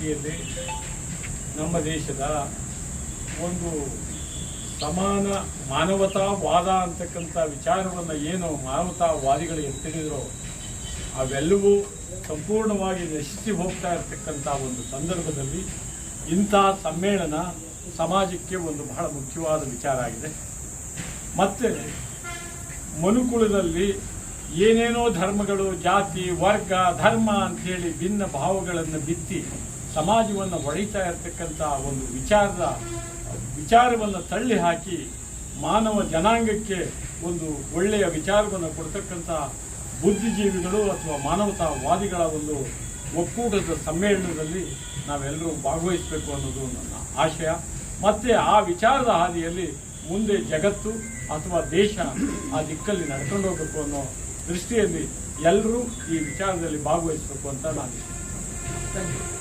ರೀತಿಯಲ್ಲಿ ನಮ್ಮ ದೇಶದ ಒಂದು ಸಮಾನ ಮಾನವತಾವಾದ ಅಂತಕ್ಕಂಥ ವಿಚಾರವನ್ನು ಏನು ಮಾನವತಾವಾದಿಗಳು ಎತ್ತಿಡಿದ್ರು ಅವೆಲ್ಲವೂ ಸಂಪೂರ್ಣವಾಗಿ ನಶಿಸಿ ಹೋಗ್ತಾ ಇರತಕ್ಕಂಥ ಒಂದು ಸಂದರ್ಭದಲ್ಲಿ ಇಂಥ ಸಮ್ಮೇಳನ ಸಮಾಜಕ್ಕೆ ಒಂದು ಬಹಳ ಮುಖ್ಯವಾದ ವಿಚಾರ ಆಗಿದೆ. ಮತ್ತೆ ಮನುಕುಲದಲ್ಲಿ ಏನೇನೋ ಧರ್ಮಗಳು, ಜಾತಿ, ವರ್ಗ, ಧರ್ಮ ಅಂಥೇಳಿ ಭಿನ್ನ ಭಾವಗಳನ್ನು ಬಿತ್ತಿ ಸಮಾಜವನ್ನು ಒಡೆಯ್ತಾ ಇರತಕ್ಕಂಥ ಒಂದು ವಿಚಾರದ, ವಿಚಾರವನ್ನು ತಳ್ಳಿ ಹಾಕಿ ಮಾನವ ಜನಾಂಗಕ್ಕೆ ಒಂದು ಒಳ್ಳೆಯ ವಿಚಾರವನ್ನು ಕೊಡ್ತಕ್ಕಂಥ ಬುದ್ಧಿಜೀವಿಗಳು ಅಥವಾ ಮಾನವತಾವಾದಿಗಳ ಒಂದು ಒಕ್ಕೂಟದ ಸಮ್ಮೇಳನದಲ್ಲಿ ನಾವೆಲ್ಲರೂ ಭಾಗವಹಿಸಬೇಕು ಅನ್ನೋದು ನನ್ನ ಆಶಯ. ಮತ್ತು ಆ ವಿಚಾರದ ಹಾದಿಯಲ್ಲಿ ಮುಂದೆ ಜಗತ್ತು ಅಥವಾ ದೇಶ ಆ ದಿಕ್ಕಲ್ಲಿ ನಡ್ಕೊಂಡು ಹೋಗಬೇಕು ಅನ್ನೋ ದೃಷ್ಟಿಯಲ್ಲಿ ಎಲ್ಲರೂ ಈ ವಿಚಾರದಲ್ಲಿ ಭಾಗವಹಿಸಬೇಕು ಅಂತ ನಾನು ಥ್ಯಾಂಕ್ ಯು